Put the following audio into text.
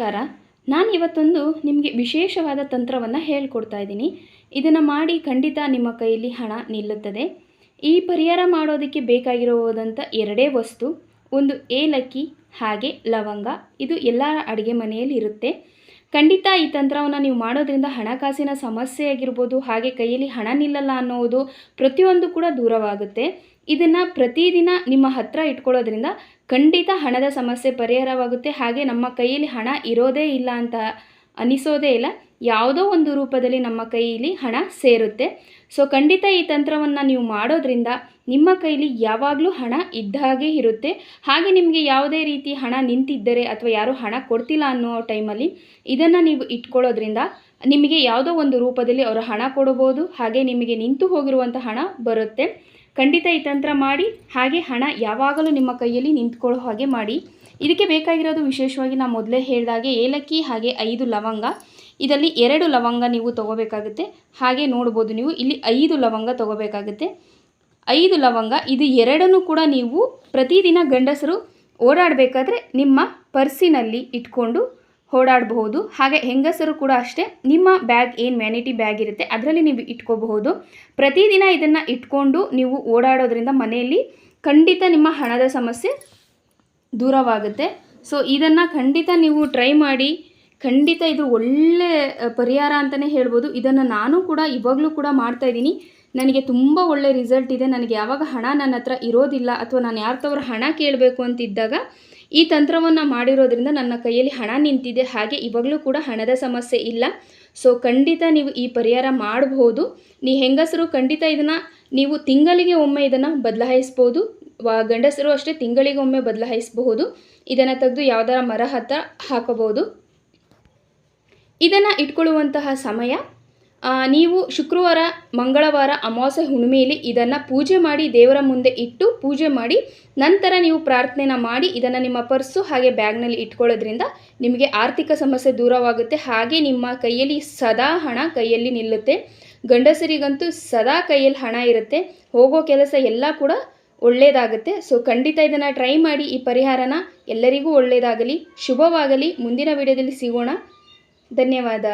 ನಮಸ್ಕಾರ. ನಾನು ಇವತ್ತೊಂದು ನಿಮಗೆ ವಿಶೇಷವಾದ ತಂತ್ರವನ್ನು ಹೇಳ್ಕೊಡ್ತಾ ಇದ್ದೀನಿ. ಇದನ್ನು ಮಾಡಿ ಖಂಡಿತ ನಿಮ್ಮ ಕೈಯಲ್ಲಿ ಹಣ ನಿಲ್ಲುತ್ತದೆ. ಈ ಪರಿಹಾರ ಮಾಡೋದಕ್ಕೆ ಬೇಕಾಗಿರುವುದಂಥ ಎರಡೇ ವಸ್ತು. ಒಂದು ಏಲಕ್ಕಿ, ಹಾಗೆ ಲವಂಗ. ಇದು ಎಲ್ಲರ ಅಡುಗೆ ಮನೆಯಲ್ಲಿ ಇರುತ್ತೆ. ಖಂಡಿತ ಈ ತಂತ್ರವನ್ನು ನೀವು ಮಾಡೋದ್ರಿಂದ ಹಣಕಾಸಿನ ಸಮಸ್ಯೆ ಆಗಿರ್ಬೋದು, ಹಾಗೆ ಕೈಯಲ್ಲಿ ಹಣ ನಿಲ್ಲಲ್ಲ ಅನ್ನೋದು ಪ್ರತಿಯೊಂದು ಕೂಡ ದೂರವಾಗುತ್ತೆ. ಇದನ್ನು ಪ್ರತಿದಿನ ನಿಮ್ಮ ಹತ್ರ ಇಟ್ಕೊಳ್ಳೋದ್ರಿಂದ ಖಂಡಿತ ಹಣದ ಸಮಸ್ಯೆ ಪರಿಹಾರವಾಗುತ್ತೆ. ಹಾಗೆ ನಮ್ಮ ಕೈಯಲ್ಲಿ ಹಣ ಇರೋದೇ ಇಲ್ಲ ಅಂತ ಅನಿಸೋದೇ ಇಲ್ಲ. ಯಾವುದೋ ಒಂದು ರೂಪದಲ್ಲಿ ನಮ್ಮ ಕೈಯಲ್ಲಿ ಹಣ ಸೇರುತ್ತೆ. ಸೊ ಖಂಡಿತ ಈ ತಂತ್ರವನ್ನು ನೀವು ಮಾಡೋದ್ರಿಂದ ನಿಮ್ಮ ಕೈಲಿ ಯಾವಾಗಲೂ ಹಣ ಇದ್ದ ಹಾಗೆ ಇರುತ್ತೆ. ಹಾಗೆ ನಿಮಗೆ ಯಾವುದೇ ರೀತಿ ಹಣ ನಿಂತಿದ್ದರೆ ಅಥವಾ ಯಾರೂ ಹಣ ಕೊಡ್ತಿಲ್ಲ ಅನ್ನೋ ಟೈಮಲ್ಲಿ ಇದನ್ನು ನೀವು ಇಟ್ಕೊಳ್ಳೋದ್ರಿಂದ ನಿಮಗೆ ಯಾವುದೋ ಒಂದು ರೂಪದಲ್ಲಿ ಅವರು ಹಣ ಕೊಡಬಹುದು ಹಾಗೆ ನಿಮಗೆ ನಿಂತು ಹೋಗಿರುವಂಥ ಹಣ ಬರುತ್ತೆ. ಖಂಡಿತ ಈ ತಂತ್ರ ಮಾಡಿ, ಹಾಗೆ ಹಣ ಯಾವಾಗಲೂ ನಿಮ್ಮ ಕೈಯಲ್ಲಿ ನಿಂತ್ಕೊಳ್ಳೋ ಹಾಗೆ ಮಾಡಿ. ಇದಕ್ಕೆ ಬೇಕಾಗಿರೋದು ವಿಶೇಷವಾಗಿ ನಾನು ಮೊದಲೇ ಹೇಳಿದಾಗೆ ಏಲಕ್ಕಿ ಹಾಗೆ ಐದು ಲವಂಗ. ಇದರಲ್ಲಿ ಎರಡು ಲವಂಗ ನೀವು ತೊಗೋಬೇಕಾಗುತ್ತೆ. ಹಾಗೆ ನೋಡ್ಬೋದು ನೀವು, ಇಲ್ಲಿ ಐದು ಲವಂಗ ತೊಗೋಬೇಕಾಗುತ್ತೆ. ಐದು ಲವಂಗ, ಇದು ಎರಡನ್ನೂ ಕೂಡ ನೀವು ಪ್ರತಿದಿನ ಗಂಡಸರು ಓಡಾಡಬೇಕಾದ್ರೆ ನಿಮ್ಮ ಪರ್ಸಿನಲ್ಲಿ ಇಟ್ಕೊಂಡು ಓಡಾಡಬಹುದು. ಹಾಗೆ ಹೆಂಗಸರು ಕೂಡ ಅಷ್ಟೇ, ನಿಮ್ಮ ಬ್ಯಾಗ್ ಏನು ಮ್ಯಾನಿಟಿ ಬ್ಯಾಗ್ ಇರುತ್ತೆ ಅದರಲ್ಲಿ ನೀವು ಇಟ್ಕೋಬಹುದು. ಪ್ರತಿದಿನ ಇದನ್ನು ಇಟ್ಕೊಂಡು ನೀವು ಓಡಾಡೋದ್ರಿಂದ ಮನೆಯಲ್ಲಿ ಖಂಡಿತ ನಿಮ್ಮ ಹಣದ ಸಮಸ್ಯೆ ದೂರವಾಗುತ್ತೆ. ಸೊ ಇದನ್ನು ಖಂಡಿತ ನೀವು ಟ್ರೈ ಮಾಡಿ, ಖಂಡಿತ ಇದು ಒಳ್ಳೆ ಪರಿಹಾರ ಅಂತಲೇ ಹೇಳ್ಬೋದು. ಇದನ್ನು ನಾನು ಕೂಡ ಇವಾಗಲೂ ಕೂಡ ಮಾಡ್ತಾಯಿದ್ದೀನಿ ನನಗೆ ತುಂಬ ಒಳ್ಳೆ ರಿಸಲ್ಟ್ ಇದೆ. ನನಗೆ ಯಾವಾಗ ಹಣ ನನ್ನ ಹತ್ರ ಇರೋದಿಲ್ಲ ಅಥವಾ ನಾನು ಯಾರ ತವರ ಹಣ ಕೇಳಬೇಕು ಅಂತಿದ್ದಾಗ, ಈ ತಂತ್ರವನ್ನು ಮಾಡಿರೋದ್ರಿಂದ ನನ್ನ ಕೈಯಲ್ಲಿ ಹಣ ನಿಂತಿದೆ. ಹಾಗೆ ಇವಾಗಲೂ ಕೂಡ ಹಣದ ಸಮಸ್ಯೆ ಇಲ್ಲ. ಸೊ ಖಂಡಿತ ನೀವು ಈ ಪರಿಹಾರ ಮಾಡಬಹುದು ನೀ ಹೆಂಗಸರು ಖಂಡಿತ ಇದನ್ನು ನೀವು ತಿಂಗಳಿಗೆ ಒಮ್ಮೆ ಇದನ್ನು ಬದಲಾಯಿಸ್ಬೋದು. ಗಂಡಸರು ಅಷ್ಟೇ ತಿಂಗಳಿಗೊಮ್ಮೆ ಬದಲಾಯಿಸಬಹುದು. ಇದನ್ನು ತೆಗೆದು ಯಾವುದರ ಮರ ಹತ್ತಿರ ಹಾಕಬಹುದು. ಇದನ್ನು ಇಟ್ಕೊಳ್ಳುವಂತಹ ಸಮಯ. ನೀವು ಶುಕ್ರವಾರ, ಮಂಗಳವಾರ, ಅಮಾವಾಸ್ಯೆ ಹುಣ್ಣಿಮೆಯಲ್ಲಿ ಇದನ್ನು ಪೂಜೆ ಮಾಡಿ ದೇವರ ಮುಂದೆ ಇಟ್ಟು ಪೂಜೆ ಮಾಡಿ, ನಂತರ ನೀವು ಪ್ರಾರ್ಥನೆನ ಮಾಡಿ ಇದನ್ನು ನಿಮ್ಮ ಪರ್ಸು ಹಾಗೆ ಬ್ಯಾಗ್ನಲ್ಲಿ ಇಟ್ಕೊಳ್ಳೋದ್ರಿಂದ ನಿಮಗೆ ಆರ್ಥಿಕ ಸಮಸ್ಯೆ ದೂರವಾಗುತ್ತೆ. ಹಾಗೆ ನಿಮ್ಮ ಕೈಯಲ್ಲಿ ಸದಾ ಹಣ ಕೈಯಲ್ಲಿ ನಿಲ್ಲುತ್ತೆ. ಗಂಡಸರಿಗಂತೂ ಸದಾ ಕೈಯಲ್ಲಿ ಹಣ ಇರುತ್ತೆ. ಹೋಗೋ ಕೆಲಸ ಎಲ್ಲ ಕೂಡ ಒಳ್ಳೆಯದಾಗುತ್ತೆ ಸೊ ಖಂಡಿತ ಇದನ್ನು ಟ್ರೈ ಮಾಡಿ ಈ ಪರಿಹಾರನ ಎಲ್ಲರಿಗೂ ಒಳ್ಳೆಯದಾಗಲಿ ಶುಭವಾಗಲಿ. ಮುಂದಿನ ವಿಡಿಯೋದಲ್ಲಿ ಸಿಗೋಣ. ಧನ್ಯವಾದ.